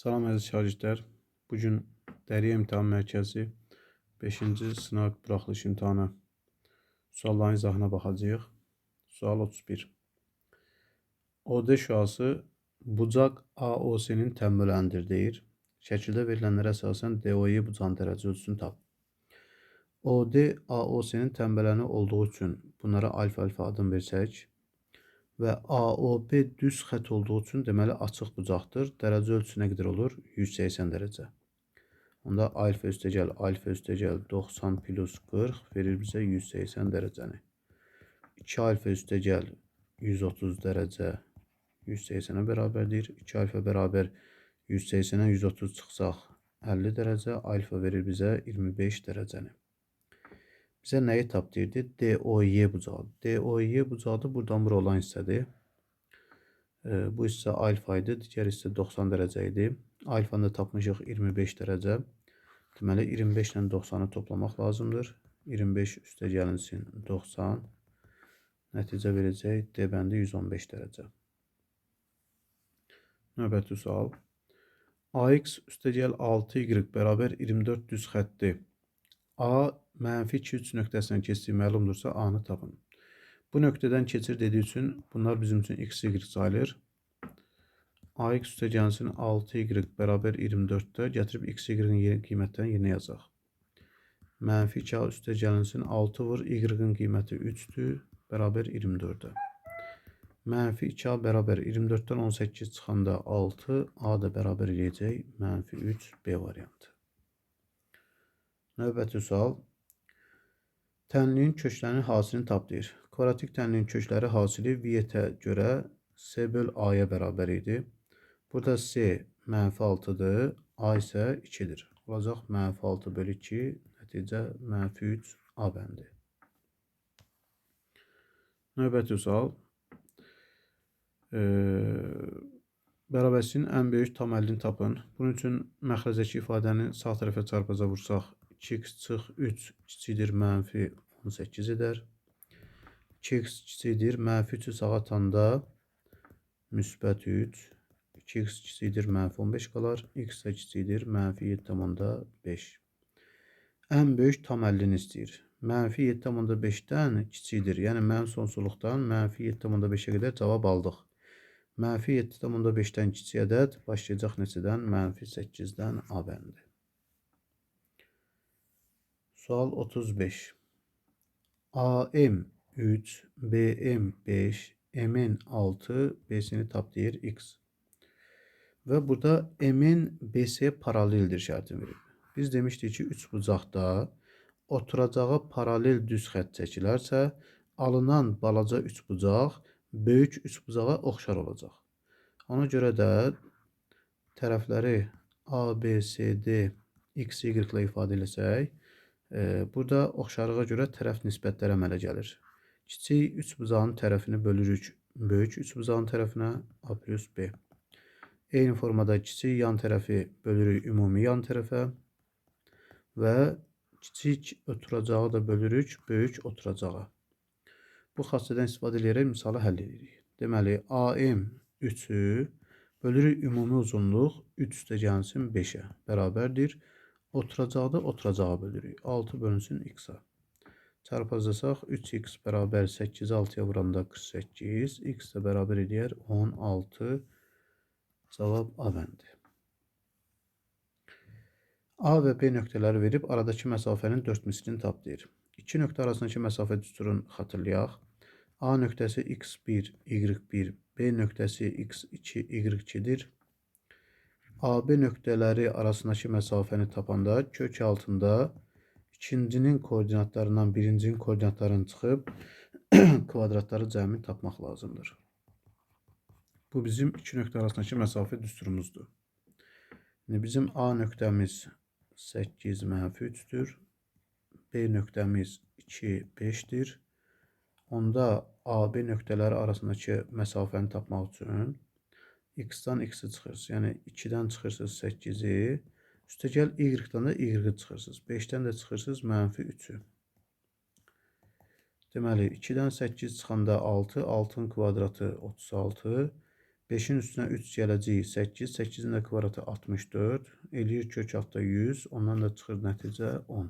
Salam əziz şagirdlər. Bu gün Dərya İmtahan Mərkəzi 5-ci sınaq buraxılış imtahanı sualların izahına baxacağıq. Sual 31. OD şüası bucaq AOC-nin təmələndir deyir. Şəkildə verilənlərə əsasən DOE bucağın dərəcə ölçüsünü tap. OD AOC-nin təmbələni olduğu üçün bunlara alfa-alfa adını versək və AOB düz xətt olduğu üçün deməli açıq bucaqdır. Dərəcə ölçüsü nə qədər olur? 180 dərəcə. Onda alfa üstəgəl alfa üstəgəl 90 plus 40 verir bizə 180 dərəcəni. 2 alfa üstəgəl 130 dərəcə 180-ə bərabərdir. 2 alfa bərabər 180-ə 130 çıxsaq 50 dərəcə. Alfa verir bizə 25 dərəcəni. Bizə nəyi tap deyirdi? DOY bucağı. DOY bucağı da buradan bura olan hissədir. E, bu hissə alfa idi, digər hissə 90 dərəcə idi. Alfanı da tapmışıq 25 dərəcə. Deməli 25 ilə 90-ı toplamaq lazımdır. 25 üstə gəlinsin 90. Nəticə verəcək D bəndi 115 dərəcə. Növbəti sual. AX üstəgəl 6y bərabər 24 düz xətti. A mənfi 2-3 nöqtəsindən keçdiyi məlumdursa A-nı tapın. Bu nöqtədən keçir dediyi üçün bunlar bizim üçün x, y sayılır. AX üstə gəlsin 6y bərabər 24-də gətirib x, y-in qiymətlərini yerinə yazaq. Mənfi 2a üstə gəlinsin 6 vur y-in qiyməti 3-dür, bərabər 24-də. Mənfi 2a bərabər 24-dən 18 çıxanda 6, a da bərabər eləyəcək mənfi 3 b variantı. Növbəti sual. Tənliyin köklərinin hasilini tap deyir. Kvadratik tənliyin kökləri hasili viyyətə görə S böl A-ya bərabər idi. Burada S mənfi 6-dır, A isə 2-dir. Olacaq mənfi 6 bölü 2, nəticə mənfi 3 A bəndi. Növbəti sual. E, bərabərsinin ən böyük tam əlini tapın. Bunun üçün məxrəcəki ifadəni sağ tərəfə çarpaza vursaq 2x çıx 3 kiçikdir mənfi 18 edər. 2x kiçikdir. Mənfi 3-ü sağa atanda müsbət 3. 2x kiçikdir. Mənfi 15 qalar. x də kiçikdir. Mənfi 7,5. Ən böyük tam 50-ni istəyir. Mənfi 7,5-dən kiçikdir. Yəni mənim sonsuzluqdan mənfi 7,5-ə qədər cavab aldıq. Mənfi 7,5-dən kiçik ədəd başlayacaq neçədən? Mənfi 8-dən A bəndi. Sual 35. AM 3, BM 5, MN 6, BS'ni tap deyir X. Və burada MN BS-yə paraleldir şərtini verib. Biz demişdik ki, 3 bucaqda oturacağı paralel düz xətt çəkilərsə, alınan balaca 3 bucaq böyük 3 bucağa oxşar olacaq. Ona görə də tərəfləri A, B, C, D, X, Y ilə ifadə etsək, Burada oxşarlığa görə tərəf nisbətləri əmələ gəlir. Kiçik üç bucağın tərəfini bölürük böyük üç bucağın tərəfinə A plus B. Eyni formada kiçik yan tərəfi bölürük ümumi yan tərəfə və kiçik oturacağı da bölürük böyük oturacağa. Bu xassədən istifadə edərək misalı həll edirik. Deməli, AM 3-ü bölürük ümumi uzunluq 3 üstə gəlsin 5-ə bərabərdir. Oturacaqda oturacağa bölürük. 6 bölünsün x-a. Çarpazlasaq 3x bərabər 8 6-ya vuranda 48. x də bərabər edir 16. Cavab A bəndi. A və B nöqtələri verib aradakı məsafənin 4 mislini tap deyir. İki nöqtə arasındakı məsafə düsturunu xatırlayaq. A nöqtəsi x1, y1, B nöqtəsi x2, y2-dir. AB nöqtələri arasındakı məsafəni tapanda kök altında ikincinin koordinatlarından birincinin koordinatlarını çıxıb kvadratları cəmi tapmaq lazımdır. Bu bizim iki nöqtə arasındakı məsafə düsturumuzdur. İndi bizim A nöqtəmiz 8 mənfi 3-dür. B nöqtəmiz 2 5-dir. Onda AB nöqtələri arasındakı məsafəni tapmaq üçün x-dan x-i çıxırsınız. Yəni 2-dən çıxırsınız 8-i. Üstəgəl y-dan da y-i çıxırsınız. 5-dən də çıxırsınız mənfi 3-ü. Deməli 2-dən 8 çıxanda 6, 6-nın kvadratı 36. 5'in üstüne 3 gələcək 8. 8-in də kvadratı 64. Eləyir kök altda 100. Ondan da çıxır nəticə 10.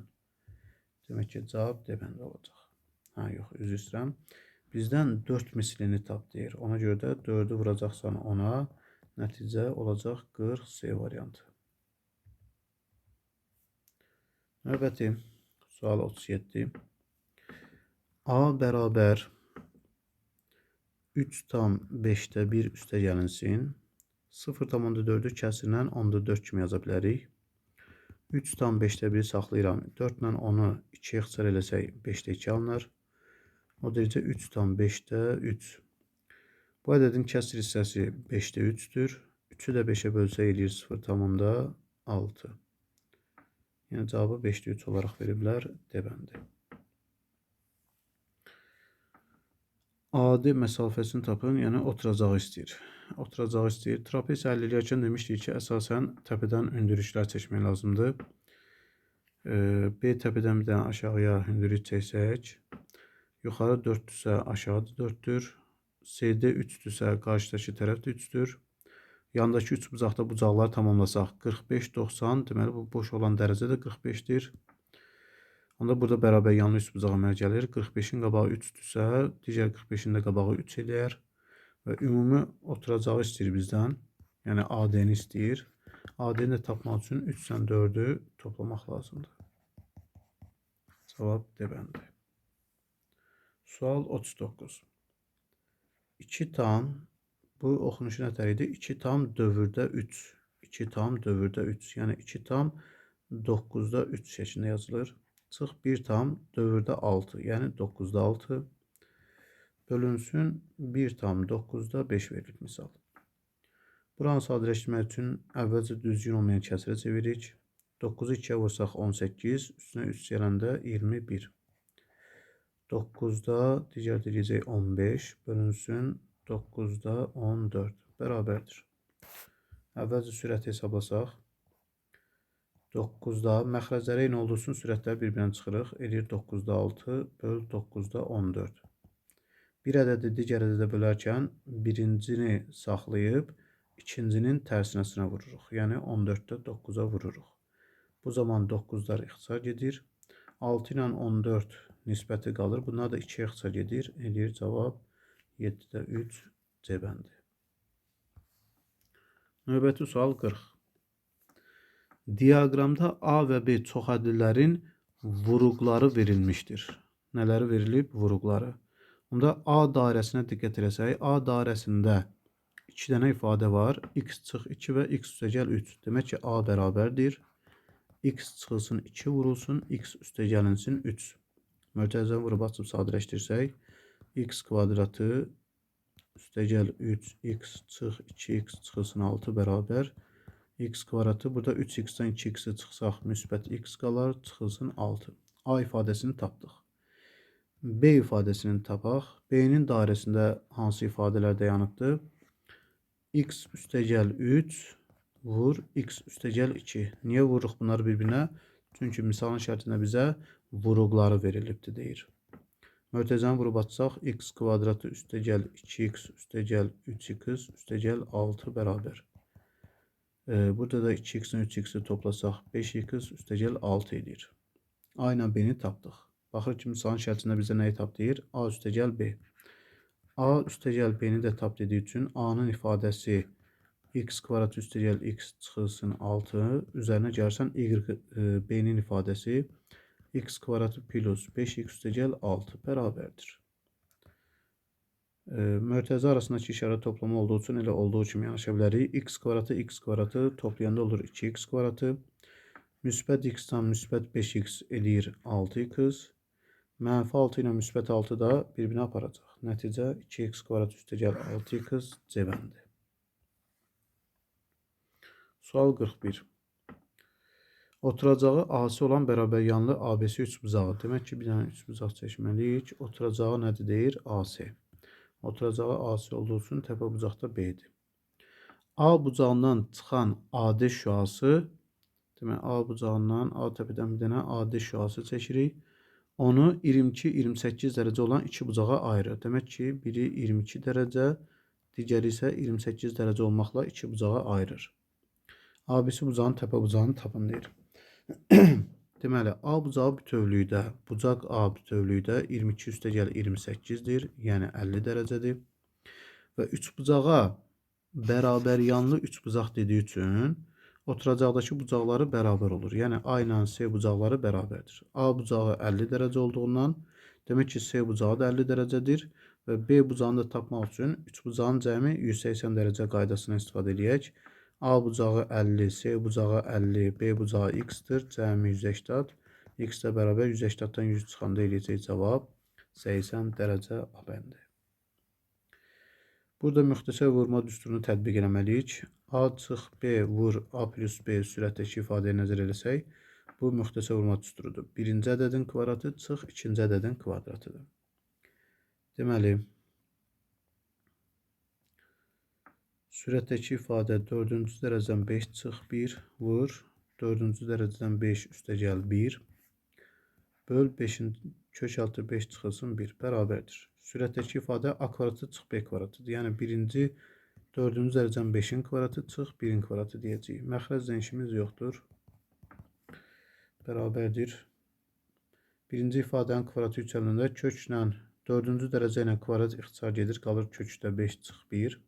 Demək ki, cavab D bəndə olacaq. Ha, yox, üzr istəyirəm. Bizdən 4 mislini tap deyir. Ona görə də 4-ü vuracaqsan 10-a. Nəticə olacaq 40 C variantı. Növbəti sual 37. A bərabər 3 tam 5-də 1 üstə gəlinsin. 0,4-ü kəsirlə 10-da 4 kimi yaza bilərik. 3 tam 5-də 1 saxlayıram. 4 ilə 10-u 2-yə ixtisar eləsək 5-də 2 alınır. O derəcə 3 tam 5-də 3. Bu ədədin kəsr hissəsi 5-də 3-dür. 3-ü də 5-ə bölsək eləyir 0,6. Yəni cavabı 5-də 3 olaraq veriblər D bəndi. Adi məsafəsini tapın, yəni oturacağı istəyir. Oturacağı istəyir. Trapez həll edərkən demişdik ki, əsasən təpədən hündürüşlər çəkmək lazımdır. B təpədən bir dənə aşağıya hündürlük çəksək, yuxarı 4-dürsə aşağıda 4-dür. C-də 3-dürsə qarşıdakı tərəf də 3-dür. Yandakı 3 bucaqda bucaqları tamamlasaq 45 90, deməli bu boş olan dərəcə də 45-dir. Onda burada bərabər yanlı üst bucağı əmələ gəlir. 45-in qabağı 3-dürsə, digər 45-in də qabağı 3 eləyər. Və ümumi oturacağı istəyir bizdən. Yəni AD-ni istəyir. AD-ni də tapmaq üçün 3-dən 4-ü toplamaq lazımdır. Cavab D bəndi. Sual 39. 2 tam bu oxunuşun ətəri idi. 2 tam dövrdə 3. 2 tam dövrdə 3. Yəni 2 tam 9-da 3 şəklində yazılır. Çıx 1 tam dövrdə 6. Yəni 9-da 6 bölünsün 1 tam 9-da 5 verilib misal. Buranı sadələşdirmək üçün əvvəlcə düzgün olmayan kəsirə çeviririk. 9-u 2-yə vursaq 18, üstünə 3 gələndə 21. 9-da digər deyəcək 15 bölünsün 9-da 14 bərabərdir. Əvvəlcə sürəti hesablasaq 9-da məxrəcləri eyni olduğu üçün sürətləri bir-birinə çıxırıq. Eləyir 9-da 6 böl 9-da 14. Bir ədədi digər ədədə bölərkən birincini saxlayıb ikincinin tərsinəsinə vururuq. Yəni 14-də 9-a vururuq. Bu zaman 9-lar ixtisar gedir. 6 ilə 14 nisbəti qalır. Bunlar da 2-yə ixtisar gedir. Eləyir cavab 7-də 3 C bəndi. Növbəti sual 40. Diaqramda A və B çoxədlilərin vuruqları verilmişdir. Nələri verilib? Vuruqları. Onda A dairəsinə diqqət eləsək, A dairəsində 2 dənə ifadə var. x çıx 2 və x üstəgəl 3. Demək ki, A bərabərdir. x çıxılsın 2 vurulsun, x üstəgəlinsin 3. Mötərizəni vurub açıb sadələşdirsək, x kvadratı üstəgəl 3, x çıx 2x çıxılsın 6 bərabər x kvadratı. Burada 3x-dən 2x-i çıxsaq müsbət x qalar, çıxılsın 6. A ifadəsini tapdıq. B ifadəsini tapaq. B-nin dairəsində hansı ifadələr dayanıbdır? x üstəgəl 3 vur x üstəgəl 2. Niyə vururuq bunları bir-birinə? Çünki misalın şərtində bizə vuruqları verilibdir deyir. Mötəzəni vurub atsaq x kvadratı üstəgəl 2x üstəgəl 3x üstəgəl 6 bərabər. Ee, burada da 2x'in 3x'i toplasaq 5x üstəgəl 6 edir. A ilə B-ni tapdıq. Baxır ki, misalın şərtində bizə nəyi tap deyir? A üstəgəl B. A üstəgəl B-ni də tap dediyi üçün A-nın ifadəsi x kvadrat üstəgəl x çıxılsın 6 üzərinə gəlsən y e, B-nin ifadəsi x kvadratı plus 5x üstəgəl 6 bərabərdir. E, Mörtəzə arasındakı işarə toplama olduğu üçün elə olduğu kimi yanaşa x kvadratı x kvadratı toplayanda olur 2x kvadratı. Müsbət x-dan müsbət 5x eləyir 6x. Mənfi 6 ilə müsbət 6 da bir-birinə aparacaq. Nəticə 2x kvadrat üstəgəl 6x C bəndi. Sual 41. Oturacağı AC olan bərabər yanlı ABC üç bucağı. Demək ki, bir dənə üç bucaq çəkməliyik. Oturacağı nədir deyir? AC. Oturacağı AC olduğu üçün təpə bucaqda B-dir. A bucağından çıxan AD şüası, demək A bucağından A təpədən bir dənə AD şüası çəkirik. Onu 22-28 dərəcə olan iki bucağa ayırır. Demək ki, biri 22 dərəcə, digəri isə 28 dərəcə olmaqla iki bucağa ayırır. ABC bucağın təpə bucağını tapın deyir. Deməli, A bucağı bütövlükdə, bucaq A bütövlükdə 22 üstəgəl 28-dir, yəni 50 dərəcədir. Və üç bucağa bərabər yanlı üç bucaq dediyi üçün oturacaqdakı bucaqları bərabər olur. Yəni A ilə C bucaqları bərabərdir. A bucağı 50 dərəcə olduğundan demək ki, C bucağı da 50 dərəcədir və B bucağını da tapmaq üçün üç bucağın cəmi 180 dərəcə qaydasından istifadə edək. A bucağı 50, C bucağı 50, B bucağı x-dir. Cəmi 180. X də bərabər 180-dan 100 çıxanda eləyəcək cavab 80 dərəcə abəndi. Burada müxtəsər vurma düsturunu tətbiq eləməliyik. A çıx B vur A plus B sürətdəki ifadəyə nəzər eləsək, bu müxtəsər vurma düsturudur. Birinci ədədin kvadratı çıx ikinci ədədin kvadratıdır. Deməli, Sürətdəki ifadə 4-cü dərəcədən 5 çıx 1 vur 4-cü dərəcədən 5 üstəgəl 1 böl 5-in kök altı 5 çıxılsın 1 bərabərdir. Sürətdəki ifadə a kvadratı çıx b kvadratıdır. Yəni birinci 4-cü dərəcədən 5-in kvadratı çıx 1-in kvadratı deyəcəyik. Məxrəc dəyişimiz yoxdur. Bərabərdir. Birinci ifadənin kvadratı yüksələndə köklə 4-cü dərəcə ilə kvadrat ixtisar gedir. Qalır kökdə 5 çıx 1.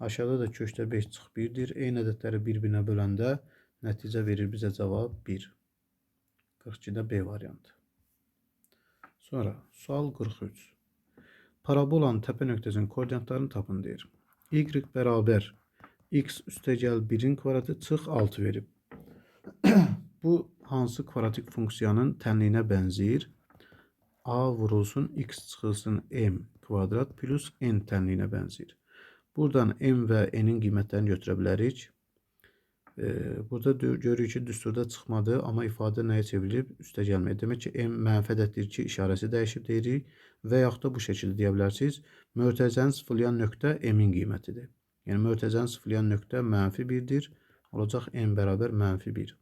Aşağıda da köşdə 5 çıx 1-dir. Eyni ədədləri bir-birinə böləndə nəticə verir bizə cavab 1. 42-də B variantı. Sonra sual 43. Parabolanın təpə nöqtəsinin koordinatlarını tapın deyir. Y bərabər x üstəgəl 1-in kvadratı çıx 6 verib. Bu hansı kvadratik funksiyanın tənliyinə bənzəyir? A vurulsun x çıxılsın m kvadrat plus n tənliyinə bənzəyir. Buradan m və n-in qiymətlərini götürə bilərik. Burada görürük ki, düsturda çıxmadı, amma ifadə nəyə çevrilib? Üstə gəlməyə. Demək ki, m mənfi ədəddir ki, işarəsi dəyişib deyirik və yaxud da bu şəkildə deyə bilərsiniz. Mötərizəni sıfırlayan nöqtə m-in qiymətidir. Yəni mötərizəni sıfırlayan nöqtə mənfi 1-dir. Olacaq m bərabər mənfi 1.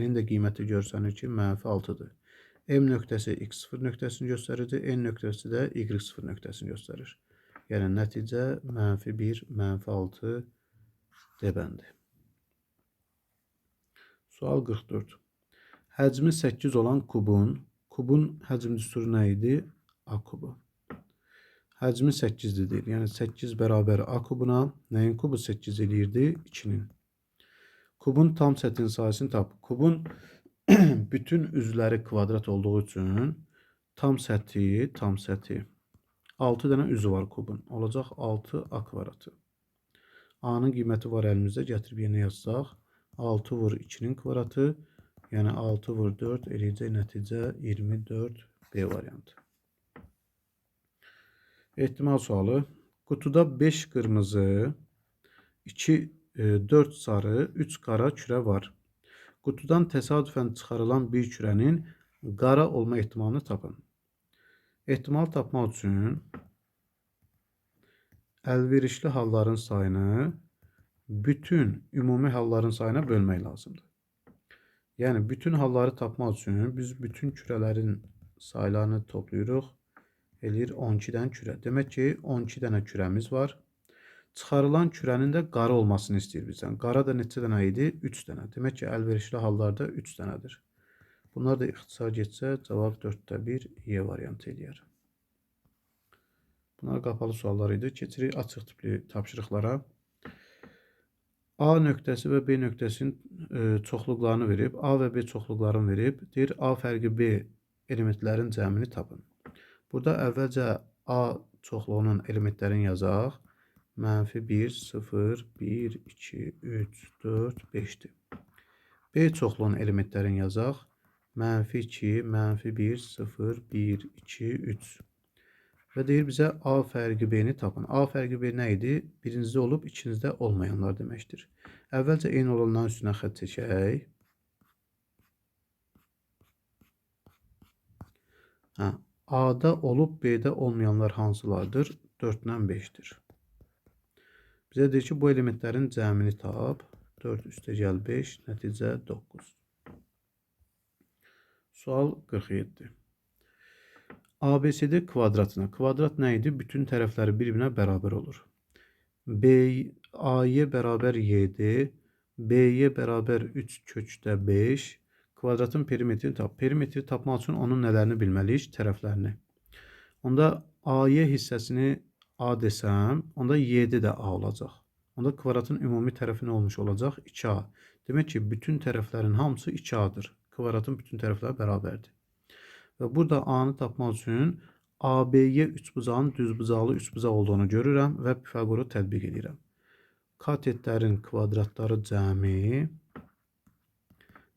N-in də qiyməti görsənir ki, mənfi 6-dır. M nöqtəsi x0 nöqtəsini göstərir, n nöqtəsi də y0 nöqtəsini göstərir. Yəni nəticə mənfi 1, mənfi 6 D bəndi. Sual 44. Həcmi 8 olan kubun, kubun həcm düsturu nə idi? A kubu. Həcmi 8-dir. Yəni 8 bərabər A kubuna nəyin kubu 8 eləyirdi? 2-nin. Kubun tam sətin sahəsini tap. Kubun bütün üzləri kvadrat olduğu üçün tam səthi, tam səthi 6 dənə üzü var kubun. Olacaq 6A kvadratı. A-nın qiyməti var əlimizdə. Gətirib yenə yazsaq. 6 vur 2-nin kvadratı. Yəni 6 vur 4 eləyəcək nəticə 24 B variantı. Ehtimal sualı. Qutuda 5 qırmızı, 2 4 e, sarı, 3 qara kürə var. Qutudan təsadüfən çıxarılan bir kürənin qara olma ehtimalını tapın. Ehtimal tapmaq üçün əlverişli halların sayını bütün ümumi halların sayına bölmək lazımdır. Yəni bütün halları tapmaq üçün biz bütün kürələrin saylarını toplayırıq. Eləyir 12-dən kürə. Demək ki, 12 dənə kürəmiz var. Çıxarılan kürənin də qara olmasını istəyir bizdən. Qara da neçə dənə idi? 3 dənə. Demək ki, əlverişli hallarda 3 dənədir. Bunlar da ixtisar getsə, cavab 4-də 1 Y variantı eləyər. Bunlar qapalı suallar idi. Keçirik açıq tipli tapşırıqlara. A nöqtəsi və B nöqtəsinin e, çoxluqlarını verib, A və B çoxluqlarını verib, deyir A fərqi B elementlərin cəmini tapın. Burada əvvəlcə A çoxluğunun elementlərini yazaq. Mənfi 1, 0, 1, 2, 3, 4, 5-dir. B çoxluğunun elementlərini yazaq mənfi 2, mənfi 1, 0, 1, 2, 3. Və deyir bizə A fərqi B-ni tapın. A fərqi B nə idi? Birincide olub, ikinizdə olmayanlar deməkdir. Əvvəlcə eyni olanların üstünə xətt çəkək. Hə, A-da olub, B-də olmayanlar hansılardır? 4-dən 5-dir. Bizə deyir ki, bu elementlərin cəmini tap. 4 üstə gəl 5, nəticə 9. Sual 47. ABCD kvadratına. Kvadrat nə idi? Bütün tərəfləri bir-birinə bərabər olur. B A'ya bərabər 7, B'ye bərabər 3 kökdə 5. Kvadratın perimetrini tap. Perimetri tapmaq üçün onun nələrini bilməliyik? Tərəflərini. Onda A'ya hissəsini A desəm, onda 7 də A olacaq. Onda kvadratın ümumi tərəfi olmuş olacaq? 2A. Demək ki, bütün tərəflərin hamısı 2A-dır. Kvadratın bütün tərəfləri bərabərdir. Və burada A-nı tapmaq üçün AB-yə üçbucağın düzbucaqlı üçbucaq olduğunu görürəm və Pifaqoru tətbiq edirəm. Katetlərin kvadratları cəmi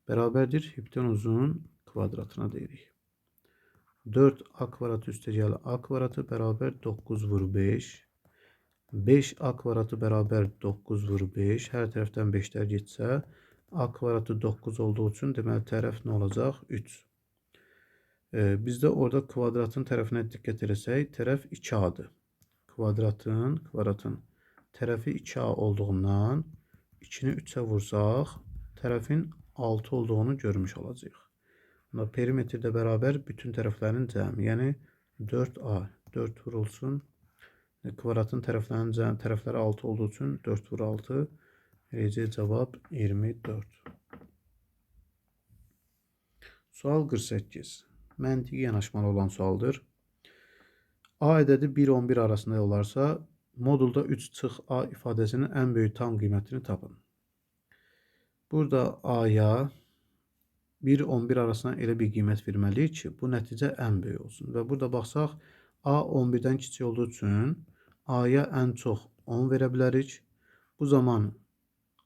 bərabərdir hipotenuzun kvadratına deyirik. 4a kvadrat üstəgəl a kvadratı bərabər 9 vur 5. 5a kvadratı bərabər 9 vur 5. Hər tərəfdən 5-lər getsə, a kvadratı 9 olduğu üçün deməli tərəf nə olacaq? 3. Ee, bizdə orada kvadratın tərəfinə diqqət etsək, tərəf 2a-dır. Kvadratın, kvadratın tərəfi 2a olduğundan 2-ni 3-ə vursaq, tərəfin 6 olduğunu görmüş olacağıq. Buna perimetrdə bərabər bütün tərəflərin cəmi, yəni 4a, 4 vurulsun. Kvadratın tərəflərinin cəmi, tərəfləri 6 olduğu üçün 4 vur 6, verəcək cavab 24. Sual 48 məntiqi yanaşmalı olan sualdır. A ədədi 1-11 arasında olarsa, modulda 3 çıx A ifadəsinin ən böyük tam qiymətini tapın. Burada A-ya 1-11 arasında elə bir qiymət verməliyik ki, bu nəticə ən böyük olsun. Və burada baxsaq, A 11-dən kiçik olduğu üçün A-ya ən çox 10 verə bilərik. Bu zaman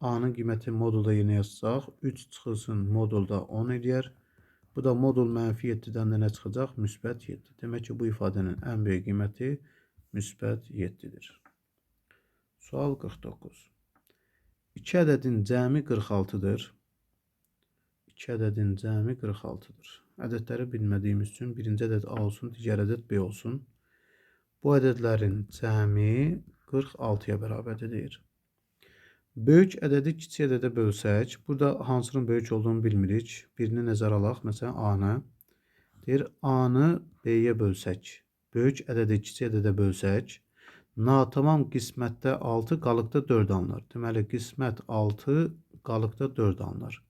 A-nın qiyməti modulda yenə yazsaq, 3 çıxılsın modulda 10 edər. Bu da modul mənfi 7-dən də nə çıxacaq? Müsbət 7. Demək ki, bu ifadənin ən böyük qiyməti müsbət 7-dir. Sual 49. 2 ədədin cəmi 46-dır. 2 ədədin cəmi 46-dır. Ədədləri bilmədiyimiz üçün birinci ədəd A olsun, digər ədəd B olsun. Bu ədədlərin cəmi 46-ya bərabərdir deyir. Böyük ədədi kiçik ədədə bölsək, burada hansının böyük olduğunu bilmirik. Birini nəzərə alaq, məsələn A-nı. Deyir, A-nı B-yə bölsək, böyük ədədi kiçik ədədə bölsək, natamam qismətdə 6, qalıqda 4 alınır. Deməli, qismət 6, qalıqda 4 alınır.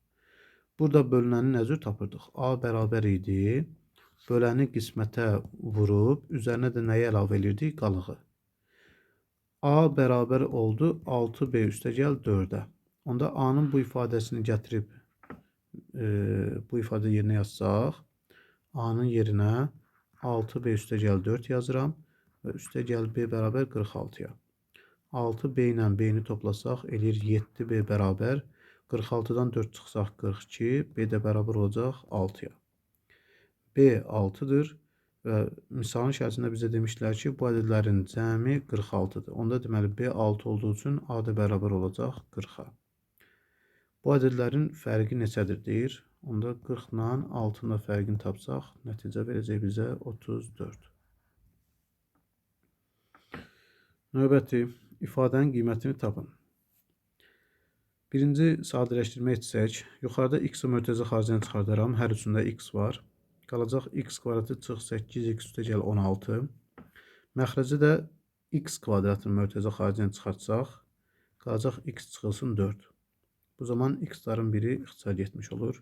Burada bölünəni nə cür tapırdıq? A bərabər idi. Böləni qismətə vurub, üzərinə də nəyi əlavə edirdik? Qalığı. A bərabər oldu 6B üstəgəl 4-ə. Onda A-nın bu ifadəsini gətirib e, bu ifadə yerinə yazsaq, A-nın yerinə 6B üstəgəl 4 yazıram və üstəgəl B bərabər 46-ya. 6B ilə B-ni toplasaq eləyir 7B bərabər 46-dan 4 çıxsaq 42, B də bərabər olacaq 6-ya. B 6-dır. Və misalın içərisində bizə demişlər ki, bu ədədlərin cəmi 46-dır. Onda deməli B 6 olduğu üçün A da bərabər olacaq 40-a. Bu ədədlərin fərqi neçədir deyir. Onda 40 ilə 6-nın da fərqini tapsaq, nəticə verəcək bizə 34. Növbəti ifadənin qiymətini tapın. Birinci sadələşdirmə etsək, yuxarıda x-i mötərizə xaricini çıxardaram. Hər üçündə x var. Qalacaq x kvadratı çıx 8x üstəgəl 16. Məxrəci də x kvadratın mötərizə xaricini çıxartsaq, qalacaq x çıxılsın 4. Bu zaman x-ların biri ixtisar getmiş olur.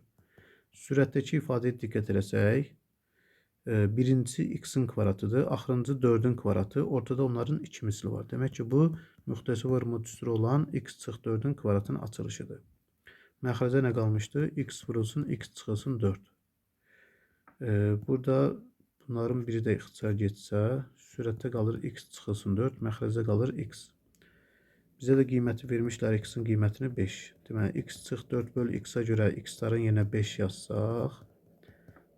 Sürətdəki ifadəyə diqqət eləsək, e, birincisi x-in kvadratıdır, axırıncı 4-ün kvadratı, ortada onların 2 misli var. Demək ki, bu müxtəsi var modüsü olan x çıx 4-ün kvadratının açılışıdır. Məxrəcə nə qalmışdı? x vurulsun, x çıxılsın 4. Ee, burada bunların biri də ixtisar getsə, sürətdə qalır x çıxılsın 4, məxrəcdə qalır x. Bizə də qiyməti vermişlər x-in qiymətini 5. Deməli x çıx 4 böl x-ə görə x-ların yenə 5 yazsaq,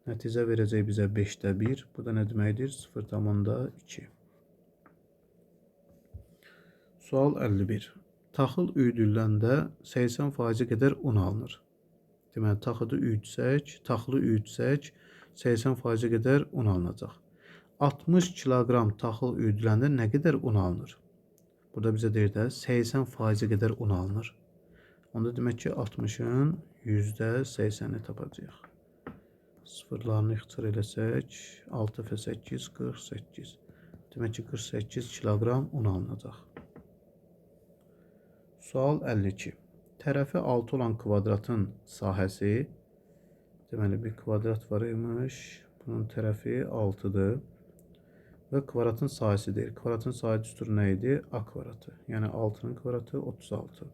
nəticə verəcək bizə 5-də 1. Bu da nə deməkdir? 0,2. Sual 51. Taxıl üyüdüləndə 80% qədər un alınır. Deməli taxılı üyütsək, taxılı üyütsək 80%-ə qədər un alınacaq. 60 kiloqram taxıl üyüdüləndə nə qədər un alınır? Burada bizə deyir də 80%-ə qədər un alınır. Onda demək ki 60-ın %80-ni tapacağıq. Sıfırlarını ixtisar eləsək 6 f 8 48. Demək ki 48 kiloqram un alınacaq. Sual 52. Tərəfi 6 olan kvadratın sahəsi deməli bir kvadrat var imiş. Bunun tərəfi 6-dır. Və kvadratın sahəsi deyir. Kvadratın sahə düsturu nə idi? A kvadratı. Yəni 6-nın kvadratı 36.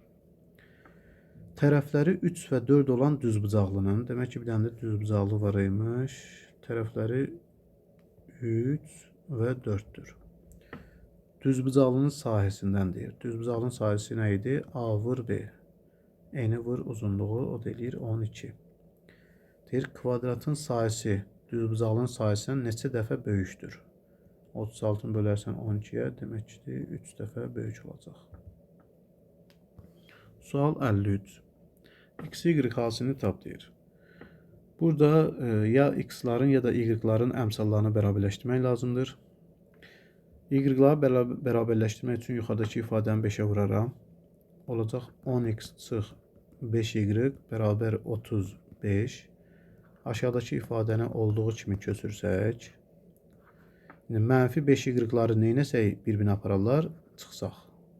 Tərəfləri 3 və 4 olan düzbucaqlının, demək ki, bir dənə də düzbucaqlı var imiş. Tərəfləri 3 və 4-dür. Düzbucaqlının sahəsindən deyir. Düzbucaqlının sahəsi nə idi? A vur B. Eni vur uzunluğu o da eləyir 12. Kvadratın sahəsi düzbucaqlının sahəsindən neçə dəfə böyükdür? 36-nı bölərsən 12-yə, demək ki, 3 dəfə böyük olacaq. Sual 53. X, Y hasini tap deyir. Burada e, ya x-ların ya da y-ların əmsallarını bərabərləşdirmək lazımdır. Y-ları bəra- bərabərləşdirmək üçün yuxarıdakı ifadəni 5-ə vuraram. Olacaq 10x çıx 5y bərabər 35. Aşağıdakı ifadəni olduğu kimi köçürsək, İndi mənfi 5 y-ları neynəsək bir-birinə apararlar? Çıxsaq.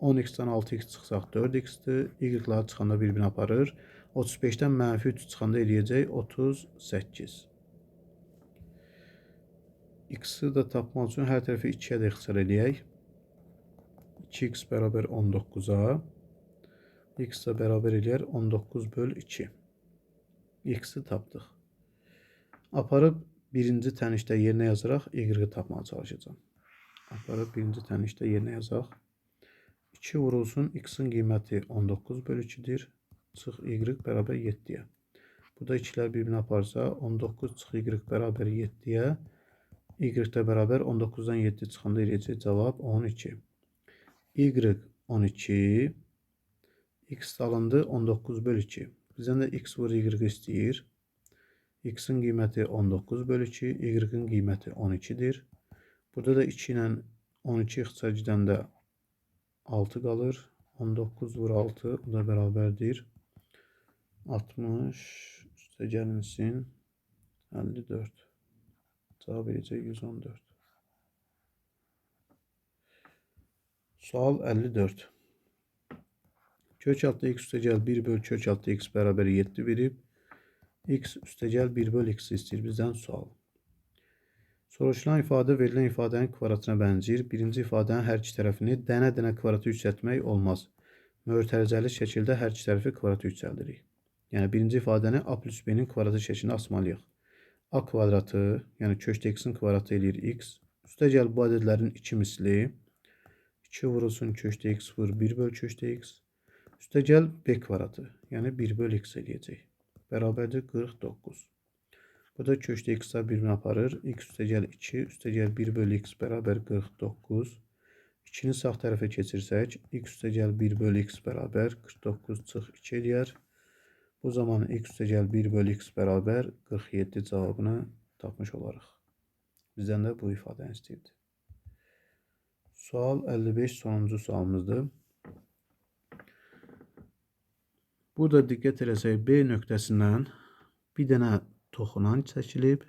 10x-dən 6x çıxsaq 4x-dir. Y-lar çıxanda bir-birinə aparır. 35-dən mənfi 3 çıxanda eləyəcək 38. X-i də tapmaq üçün hər tərəfi 2-yə də ixtisar eləyək. 2x bərabər 19-a. X də bərabər eləyər 19 böl 2. X-i tapdıq. Aparıb birinci tənişdə yerinə yazaraq y-i tapmağa çalışacağam. Aparıb birinci tənişdə yerinə yazaq. 2 vurulsun x-in qiyməti 19 böl 2-dir. Çıx y bərabər 7-yə. Burada 2-lər bir-birinə aparsa 19 çıx y bərabər 7-yə. Y də bərabər 19-dan 7 çıxanda eləyəcək cavab 12. Y 12. X alındı 19 böl 2. Bizdən də x vur y istəyir. X-in qiyməti 19 böl 2, Y-in qiyməti 12-dir. Burada da 2 ilə 12 ixtisar gedəndə 6 qalır. 19 vur 6, bu da bərabərdir. 60 üstə gəlinsin 54. Cavab eləyəcək 114. Sual 54. Kök altı x üstə gəl 1 böl kök altı x bərabər 7 verib. X üstə gəl 1 böl x istəyir bizdən sual. Soruşulan ifadə verilən ifadənin kvadratına bənzəyir. Birinci ifadənin hər iki tərəfini dənə-dənə kvadratı yüksəltmək olmaz. Mötərizəli şəkildə hər iki tərəfi kvadratı yüksəldirik. Yəni birinci ifadəni a plus b-nin kvadratı şəklində asmalıyıq. a kvadratı, yəni kökdə x-in kvadratı eləyir x. Üstə gəl bu ədədlərin 2 misli. 2 vurulsun kökdə x vur 1 böl kökdə x. Üstə gəl b kvadratı, yəni 1 böl x eləyəcək. Bərabərdir 49. Bu da kökdə x-lar bir-birini aparır. x üstə gəl 2, üstə gəl 1 böl x bərabər 49. 2-ni sağ tərəfə keçirsək, x üstə gəl 1 böl x bərabər 49 çıx 2 eləyər. Bu zaman x üstə gəl 1 böl x bərabər 47 cavabını tapmış olarıq. Bizdən də bu ifadəni istəyirdi. Sual 55 sonuncu sualımızdır. Burada diqqət eləsək B nöqtəsindən bir dənə toxunan çəkilib,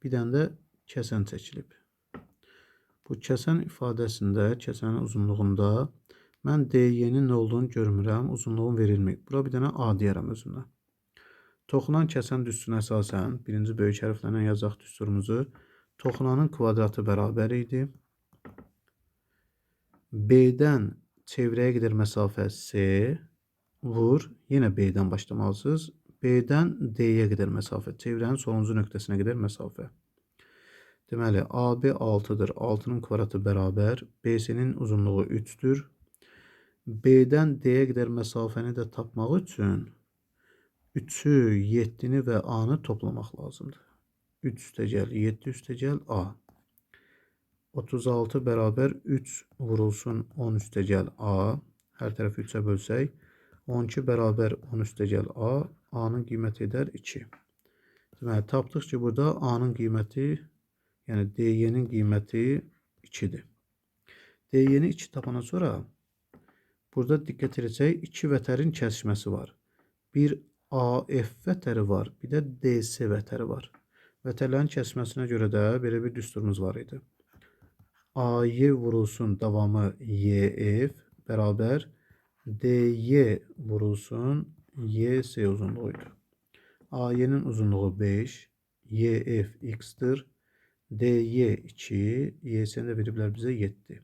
bir dənə də kəsən çəkilib. Bu kəsən ifadəsində, kəsənin uzunluğunda mən DY-nin nə olduğunu görmürəm, uzunluğun verilməyib. Bura bir dənə A deyərəm özünə. Toxunan kəsən düsturuna əsasən birinci böyük hərflərlə yazaq düsturumuzu. Toxunanın kvadratı bərabər idi. B-dən çevrəyə qədər məsafə C vur. Yenə B-dən başlamalısınız. B-dən D-yə qədər məsafə. Çevrənin sonuncu nöqtəsinə qədər məsafə. Deməli, AB 6-dır. 6-nın kvadratı bərabər. BC-nin uzunluğu 3-dür. B-dən D-yə qədər məsafəni də tapmaq üçün 3-ü, 7-ni və A-nı toplamaq lazımdır. 3 üstə gəl, 7 üstə gəl A. 36 bərabər 3 vurulsun 10 üstə gəl A. Hər tərəfi 3-ə bölsək 12 bərabər 10 üstə gəl A. A-nın qiyməti edər 2. Deməli, tapdıq ki, burada A-nın qiyməti, yəni DY-nin qiyməti 2-dir. DY-ni 2 tapandan sonra burada diqqət edəcək 2 vətərin kəsişməsi var. Bir AF vətəri var, bir də DC vətəri var. Vətərlərin kəsməsinə görə də belə bir düsturumuz var idi. AY vurulsun davamı YF bərabər DY vurulsun. YS uzunluğuydu. AY'nin uzunluğu 5. YF x'tir. DY 2. YS'ni de veriblər bizə 7.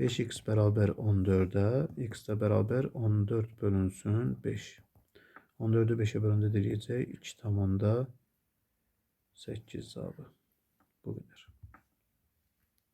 5x beraber 14'e, x de beraber 14 bölünsün 5. 14'ü 5'e bölündü deyəcək 2 tamamda 8 cavabı. Bu qədər.